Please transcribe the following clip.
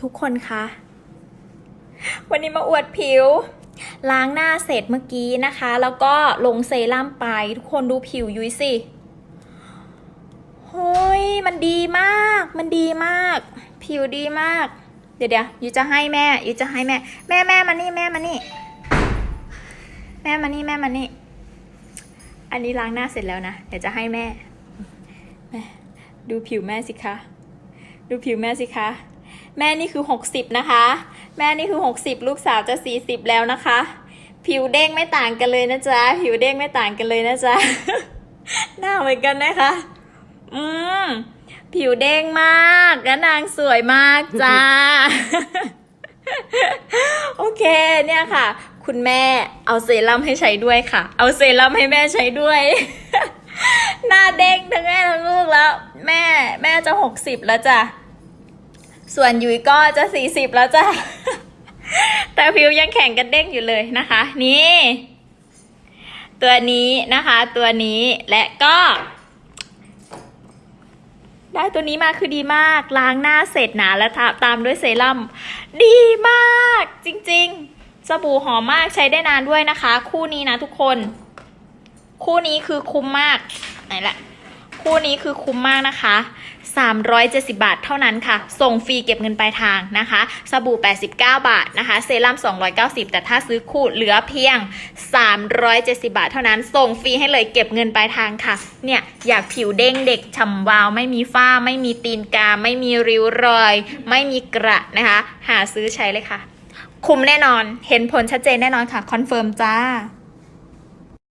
ทุกคนคะ วันนี้มาอวดผิว ล้างหน้าเสร็จเมื่อกี้นะคะ แล้วก็ลงเซรั่มไป ทุกคนดูผิวยุ้ยสิเฮ้ยมันดีมาก มันดีมาก ผิวดีมาก เดี๋ยวเดี๋ยวยุ้ยจะให้แม่ยุ้ยจะให้แม่ แม่แม่มานี่แม่มานี่ แม่มานี่แม่มานี่ อันนี้ล้างหน้าเสร็จแล้วนะ เดี๋ยวจะให้แม่แม่ดูผิวแม่สิคะ ดูผิวแม่สิคะ แม่นี่คือ 60 นะคะ แม่นี่คือ 60 ลูกสาวจะ 40 แล้วนะคะ ผิวเด้งไม่ต่างกันเลยนะจ๊ะ ผิวเด้งไม่ต่างกันเลยนะจ๊ะ หน้าเหมือนกันนะคะ อืม ผิวเด้งมากและนางสวยมากจ้า โอเค เนี่ยค่ะ คุณแม่เอาเซรั่มให้ใช้ด้วยค่ะ เอาเซรั่มให้แม่ใช้ด้วยหน้าเด้งทั้งแม่ทั้งลูกแล้ว แม่แม่จะหกสิบแล้วจ้ะ ส่วนยุ้ยก็จะสี่สิบแล้วจ้ะ แต่ผิวยังแข็งกันเด้งอยู่เลยนะคะ นี่ ตัวนี้นะคะ ตัวนี้และก็ ได้ตัวนี้มาคือดีมาก ล้างหน้าเสร็จหนะแล้วตามด้วยเซรั่มดีมาก จริงๆ สบู่หอมมากใช้ได้นานด้วยนะคะ คู่นี้นะทุกคน คู่นี้คือคุ้มมากไหนละคู่นี้คือคุ้มมากนะคะ 370 บาทเท่านั้นค่ะ ส่งฟรีเก็บเงินปลายทางนะคะ สบู่ 89 บาทนะคะ เซรั่ม 290 แต่ถ้าซื้อคู่เหลือเพียง 370 บาทเท่านั้น ส่งฟรีให้เลยเก็บเงินปลายทางค่ะ เนี่ยอยากผิวเด้งเด็กฉ่ำวาว ไม่มีฝ้า ไม่มีตีนกา ไม่มีริ้วรอย ไม่มีกระนะคะ หาซื้อใช้เลยค่ะ คุ้มแน่นอน เห็นผลชัดเจนแน่นอนค่ะ คอนเฟิร์มจ้า